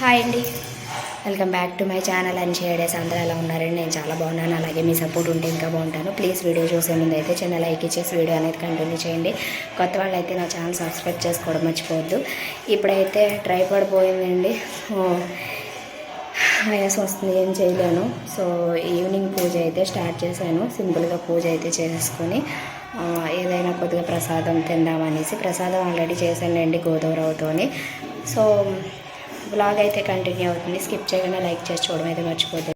Hi అండి. Welcome back to my channel అని షేడేస్ అందరూ ఎలా ఉన్నారండి? నేను చాలా బాగున్నాను. అలాగే మీ సపోర్ట్ ఉంటే ఇంకా బాగుంటాను. ప్లీజ్ వీడియో చూసే ముందు అయితే చిన్న లైక్ ఇచ్చేసి వీడియో అనేది కంటిన్యూ చేయండి. కొత్త వాళ్ళు అయితే నా ఛానల్ సబ్స్క్రైబ్ చేసుకోవడం మర్చిపోవద్దు. ఇప్పుడైతే ట్రై పడిపోయిందండి సో ఆయాసం వస్తుంది. ఏం చేయలేను. సో ఈవినింగ్ పూజ అయితే స్టార్ట్ చేశాను. సింపుల్గా పూజ అయితే చేసుకొని ఏదైనా కొద్దిగా ప్రసాదం తిందామనేసి ప్రసాదం ఆల్రెడీ చేశానండి గోధుమ సో బ్లాగ్ అయితే కంటిన్యూ అవుతుంది. స్కిప్ చేయకుండా లైక్ చేసి చూడడం అయితే మర్చిపోతుంది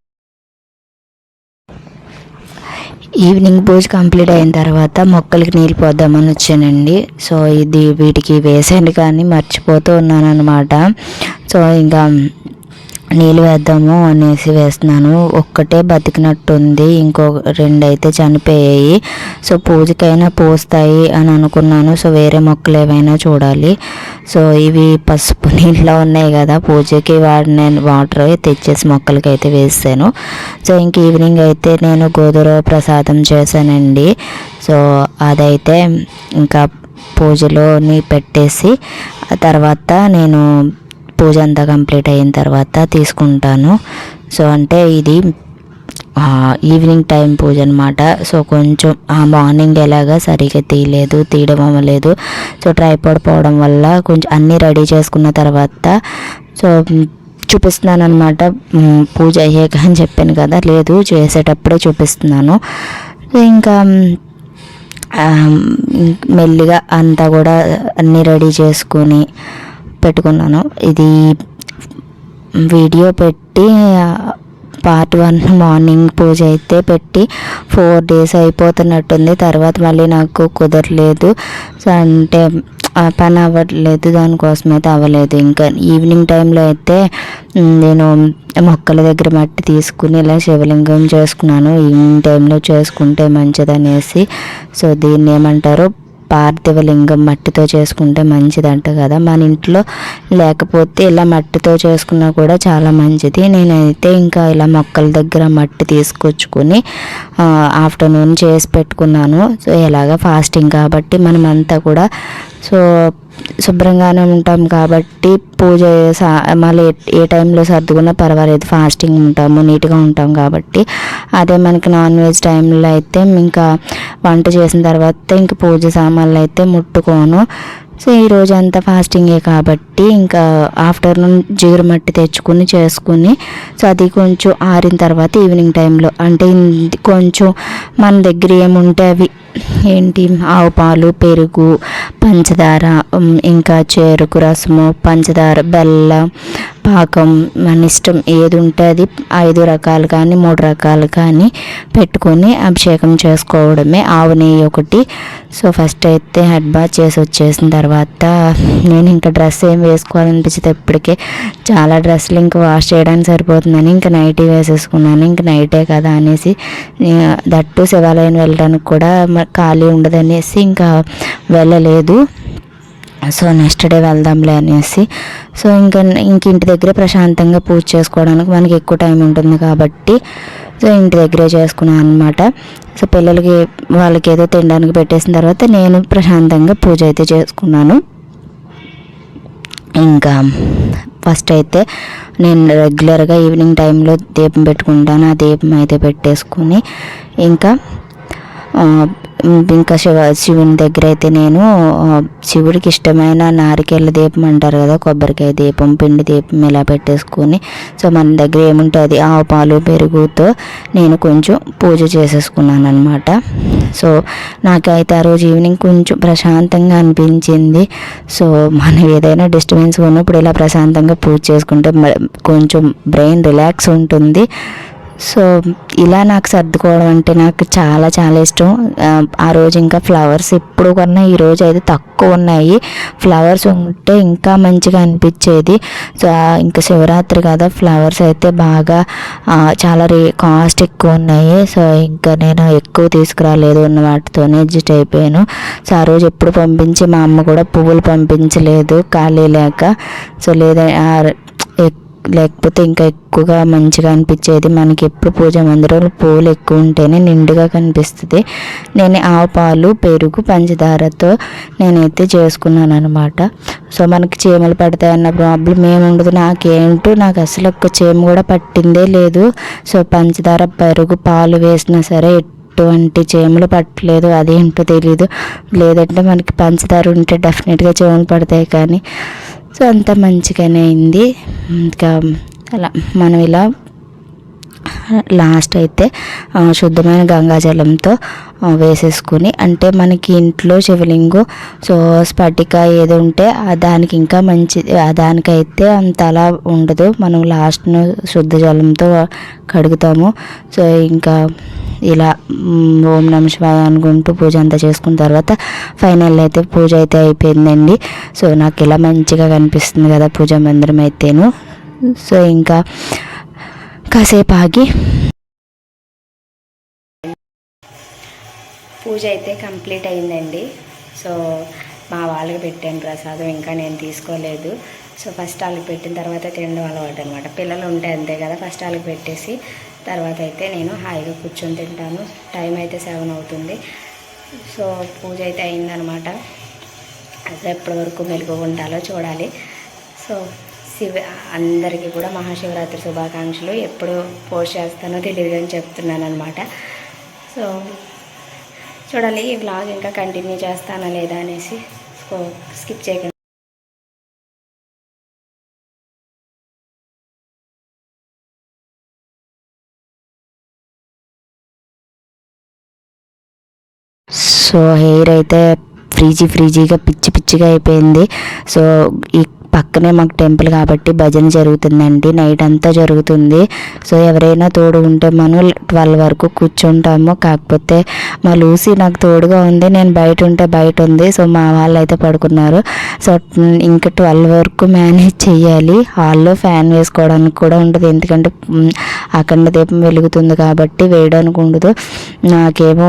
ఈవినింగ్ పూజ కంప్లీట్ అయిన తర్వాత మొక్కలకి నీళ్ళు పోద్దామని వచ్చానండి. సో ఇది వీటికి వేసాను కానీ మర్చిపోతూ ఉన్నాను అనమాట సో ఇంకా నీళ్ళు వేద్దాము అనేసి వేస్తున్నాను. ఒక్కటే బతికినట్టుంది. ఇంకో రెండైతే చనిపోయాయి. సో పూజకైనా పోస్తాయి అని అనుకున్నాను. సో వేరే మొక్కలు ఏవైనా చూడాలి. సో ఇవి పసుపు నీళ్ళలో ఉన్నాయి కదా. పూజకి వాడిన వాటర్ తెచ్చేసి మొక్కలకి అయితే వేసాను. సో ఇంక ఈవినింగ్ అయితే నేను గోధుర ప్రసాదం చేశానండి. సో అదైతే ఇంకా పూజలోని పెట్టేసి తర్వాత నేను పూజ అంతా కంప్లీట్ అయిన తర్వాత తీసుకుంటాను. సో అంటే ఇది ఈవినింగ్ టైం పూజ అనమాట సో కొంచెం ఆ మార్నింగ్ ఎలాగా సరిగ్గా తీయలేదు తీయడం అవ్వలేదు. సో ట్రైపాడ్ పోవడం వల్ల కొంచెం అన్నీ రెడీ చేసుకున్న తర్వాత సో చూపిస్తున్నాను అనమాట పూజ అయ్యాక అని చెప్పాను కదా లేదు చేసేటప్పుడే చూపిస్తున్నాను. ఇంకా మెల్లిగా అంతా కూడా అన్నీ రెడీ చేసుకొని పెట్టుకున్నాను. ఇది వీడియో పెట్టి పార్ట్ వన్ మార్నింగ్ పూజ అయితే పెట్టి ఫోర్ డేస్ అయిపోతున్నట్టుంది. తర్వాత మళ్ళీ నాకు కుదరలేదు. సో అంటే ఆ పని అవ్వట్లేదు. దానికోసం అయితే అవ్వలేదు. ఇంకా ఈవినింగ్ టైంలో అయితే నేను మొక్కల దగ్గర మట్టి తీసుకుని ఇలా శివలింగం చేసుకున్నాను. ఈవినింగ్ టైంలో చేసుకుంటే మంచిదనేసి. సో దీన్ని ఏమంటారు? పార్థివ లింగం మట్టితో చేసుకుంటే మంచిదంట కదా. మన ఇంట్లో లేకపోతే ఇలా మట్టితో చేసుకున్నా కూడా చాలా మంచిది. నేనైతే ఇంకా ఇలా మొక్కల దగ్గర మట్టి తీసుకొచ్చుకొని ఆఫ్టర్నూన్ చేసి పెట్టుకున్నాను. సో ఎలాగ ఫాస్టింగ్ కాబట్టి మనమంతా కూడా సో శుభ్రంగానే ఉంటాం కాబట్టి పూజ సా- మళ్ళీ ఏ- ఏ టైంలో సర్దుకున్నా పర్వాలేదు. ఫాస్టింగ్ ఉంటాము నీట్గా ఉంటాం కాబట్టి. అదే మనకి నాన్ వెజ్ టైంలో అయితే ఇంకా వంట చేసిన తర్వాత ఇంక పూజ సామాన్లు అయితే ముట్టుకోను. సో ఈ రోజు అంతా ఫాస్టింగే కాబట్టి ఇంకా ఆఫ్టర్నూన్ జీరు మట్టి తెచ్చుకుని చేసుకుని సో అది కొంచెం ఆరిన తర్వాత ఈవినింగ్ టైంలో అంటే కొంచెం మన దగ్గర ఏముంటే అవి ఏంటి ఆవు పాలు పెరుగు పంచదార ఇంకా చెరుకు రసము పంచదార బెల్లం పాకం మన ఇష్టం ఏది ఉంటే అది ఐదు రకాలు కానీ మూడు రకాలు కానీ పెట్టుకొని అభిషేకం చేసుకోవడమే. ఆవు నెయ్యి ఒకటి. సో ఫస్ట్ అయితే హెడ్ బాత్ చేసి వచ్చేసిన తర్వాత నేను ఇంకా డ్రెస్ ఏం వేసుకోవాలనిపించింది ఇప్పటికే. చాలా డ్రెస్సులు ఇంకా వాష్ చేయడానికి సరిపోతుందని ఇంకా నైటీ వేసేసుకున్నాను. ఇంకా నైటే కదా అనేసి దట్టు శివాలయం వెళ్ళడానికి కూడా ఖాళీ ఉండదనేసి ఇంకా వెళ్ళలేదు. సో నెక్స్ట్ డే వెళ్దాంలే అనేసి. సో ఇంకా ఇంక ఇంటి దగ్గర ప్రశాంతంగా పూజ చేసుకోవడానికి మనకి ఎక్కువ టైం ఉంటుంది కాబట్టి సో ఇంటి దగ్గరే చేసుకున్నాను అనమాట సో పిల్లలకి వాళ్ళకి ఏదో తినడానికి పెట్టేసిన తర్వాత నేను ప్రశాంతంగా పూజ అయితే చేసుకున్నాను. ఇంకా ఫస్ట్ అయితే నేను రెగ్యులర్గా ఈవినింగ్ టైంలో దీపం పెట్టుకుంటాను. ఆ దీపం అయితే పెట్టేసుకుని ఇంకా ఇంకా శివ శివుని దగ్గర అయితే నేను శివుడికి ఇష్టమైన నారికేళ్ళ దీపం అంటారు కదా కొబ్బరికాయ దీపం పిండి దీపం ఇలా పెట్టేసుకొని సో మన దగ్గర ఏముంటుంది ఆవు పాలు పెరుగుతో నేను కొంచెం పూజ చేసేసుకున్నాను అనమాట సో నాకైతే ఆ రోజు ఈవినింగ్ కొంచెం ప్రశాంతంగా అనిపించింది. సో మనం ఏదైనా డిస్టర్బెన్స్ ఉన్నప్పుడు ఇలా ప్రశాంతంగా పూజ చేసుకుంటే మ- కొంచెం బ్రెయిన్ రిలాక్స్ ఉంటుంది. సో ఇలా నాకు సర్దుకోవడం అంటే నాకు చాలా చాలా ఇష్టం. ఆ, రోజు ఇంకా ఫ్లవర్స్ ఎప్పుడు కన్నా ఈ రోజు అయితే తక్కువ ఉన్నాయి. ఫ్లవర్స్ ఉంటే ఇంకా మంచిగా అనిపించేది. సో ఇంకా శివరాత్రి కదా ఫ్లవర్స్ అయితే బాగా చాలా రే కాస్ట్ ఎక్కువ ఉన్నాయి. సో ఇంకా నేను ఎక్కువ తీసుకురాలేదు ఉన్న వాటితోనే అడ్జస్ట్ అయిపోయాను. సో ఆ రోజు ఎప్పుడు పంపించి మా అమ్మ కూడా పువ్వులు పంపించలేదు ఖాళీ లేక. సో లేదా లేకపోతే ఇంకా ఎక్కువగా మంచిగా అనిపించేది మనకి ఎప్పుడు పూజ మందిరంలో పూలు ఎక్కువ ఉంటేనే నిండుగా కనిపిస్తుంది. నేను ఆవు పాలు పెరుగు పంచదారతో నేనైతే చేసుకున్నాను అనమాట సో మనకి చీమలు పడతాయి అన్న ప్రాబ్లం ఏమి ఉండదు. నాకేంటో నాకు అసలు ఒక్క చీమ కూడా పట్టిందే లేదు. సో పంచదార పెరుగు పాలు వేసినా సరే ఎటువంటి చీమలు పట్టలేదు. అదేంటో తెలీదు. లేదంటే మనకి పంచదార ఉంటే డెఫినెట్గా చీమలు పడతాయి కానీ సో అంత మంచిగానే అయింది. ఇంకా అలా మనం ఇలా లాస్ట్ అయితే శుద్ధమైన గంగాజలంతో వేసేసుకుని అంటే మనకి ఇంట్లో శివలింగు సో స్ఫటిక ఏది ఉంటే దానికి ఇంకా మంచి దానికైతే అంత అలా ఉండదు. మనం లాస్ట్ను శుద్ధ జలంతో కడుగుతాము. సో ఇంకా ఇలా ఓం నమ శివాయ అనుకుంటూ పూజ అంతా చేసుకున్న తర్వాత ఫైనల్ అయితే పూజ అయితే అయిపోయిందండి. సో నాకు ఇలా మంచిగా కనిపిస్తుంది కదా పూజ మందిరం అయితేను. సో ఇంకా కాసేపు ఆగి పూజ అయితే కంప్లీట్ అయిందండి. సో మా వాళ్ళకి పెట్టాను ప్రసాదం ఇంకా నేను తీసుకోలేదు. సో ఫస్ట్ వాళ్ళకి పెట్టిన తర్వాత తినడం అలవాటు అనమాట పిల్లలు ఉంటే అంతే కదా ఫస్ట్ వాళ్ళకి పెట్టేసి తర్వాత అయితే నేను హాయిగా కూర్చొని తింటాను. టైం అయితే సెవెన్ అవుతుంది. సో పూజ అయితే అయిందనమాట అసలు ఎప్పటి వరకు మెలుగు ఉంటాలో చూడాలి. సో శివ అందరికీ కూడా మహాశివరాత్రి శుభాకాంక్షలు. ఎప్పుడు పోస్ట్ చేస్తానో తెలియదు అని చెప్తున్నాను అనమాట సో చూడాలి ఈ బ్లాగ్ ఇంకా కంటిన్యూ చేస్తానా లేదా అనేసి సో స్కిప్ చేయకండి. సో హెయిర్ అయితే ఫ్రీజీ ఫ్రీజీగా పిచ్చి పిచ్చిగా అయిపోయింది. సో ఈ పక్కనే మాకు టెంపుల్ కాబట్టి భజన జరుగుతుందండి. నైట్ అంతా జరుగుతుంది. సో ఎవరైనా తోడు ఉంటే మనం ట్వెల్వ్ వరకు కూర్చుంటాము. కాకపోతే మా లూసీ నాకు తోడుగా ఉంది. నేను బయట ఉంటే బయట ఉంది. సో మా వాళ్ళు అయితే పడుకున్నారు. సో ఇంకా ట్వెల్వ్ వరకు మేనేజ్ చేయాలి హాల్లో ఫ్యాన్ వేసుకోవడానికి కూడా ఉండదు. ఎందుకంటే అఖండ దీపం వెలుగుతుంది కాబట్టి వేయడానికి ఉండదు. నాకేమో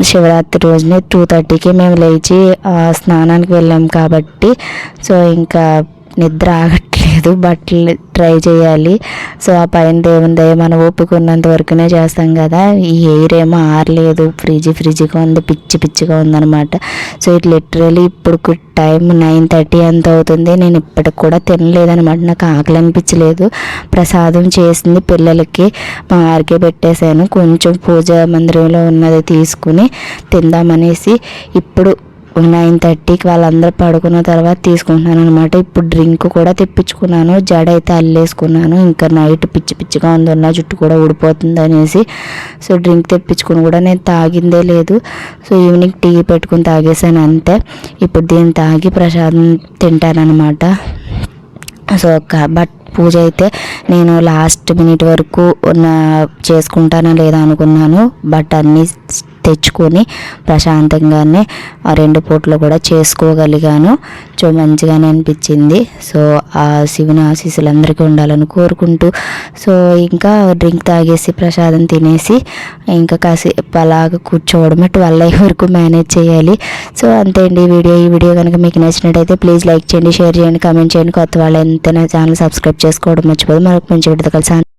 శివరాత్రి రోజునే టూ థర్టీకి మేము లేచి స్నానానికి వెళ్ళాం కాబట్టి సో ఇంకా నిద్ర ఆగట్లేదు. బట్టలు ట్రై చేయాలి. సో ఆ పైన దేవుని దయ మనం ఓపిక వరకునే చేస్తాం కదా. ఈ ఎయిర్ ఏమో ఆరలేదు. ఫ్రిడ్జ్ ఫ్రిడ్జ్గా ఉంది పిచ్చి పిచ్చిగా ఉందన్నమాట. సో ఇట్ లిటరలీ ఇప్పుడు టైం నైన్ థర్టీ ఎంత అవుతుంది? నేను ఇప్పటికి కూడా తినలేదనమాట నాకు ఆకలి అనిపించలేదు. ప్రసాదం చేసింది పిల్లలకి. మా ఆరికే పెట్టేశాను. కొంచెం పూజ మందిరంలో ఉన్నది తీసుకుని తిందామనేసి ఇప్పుడు నైన్ థర్టీకి వాళ్ళందరూ పడుకున్న తర్వాత తీసుకుంటున్నాను అనమాట ఇప్పుడు డ్రింక్ కూడా తెప్పించుకున్నాను. జడ అయితే అల్లేసుకున్నాను. ఇంకా నైట్ పిచ్చి పిచ్చిగా ఉంది. నా జుట్టు కూడా ఊడిపోతుంది అనేసి. సో డ్రింక్ తెప్పించుకుని కూడా నేను తాగిందే లేదు. సో ఈవినింగ్ టీ పెట్టుకుని తాగేసాను అంతే. ఇప్పుడు దీన్ని తాగి ప్రసాదం తింటానన్నమాట సో క- బట్ పూజ అయితే నేను లాస్ట్ మినిట్ వరకు ఉన్న చేసుకుంటానా లేదా అనుకున్నాను. బట్ అన్నీ తెచ్చుకొని ప్రశాంతంగానే ఆ రెండు పూటలు కూడా చేసుకోగలిగాను. సో మంచిగానే అనిపించింది. సో ఆ శివుని ఆశీస్సులు అందరికీ ఉండాలని కోరుకుంటూ సో ఇంకా డ్రింక్ తాగేసి ప్రసాదం తినేసి ఇంకా కాసేపు అలాగ కూర్చోవడమే ట్వెల్వ్ అయ్యే వరకు మేనేజ్ చేయాలి. సో అంతే అండి వీడియో. ఈ వీడియో కనుక మీకు నచ్చినట్టయితే ప్లీజ్ లైక్ చేయండి షేర్ చేయండి కామెంట్ చేయండి. కొత్త వాళ్ళు ఎంత ఛానల్ సబ్స్క్రైబ్ చేసుకోవడం మర్చిపోదు. మరొక మంచి వీడియో కలిసి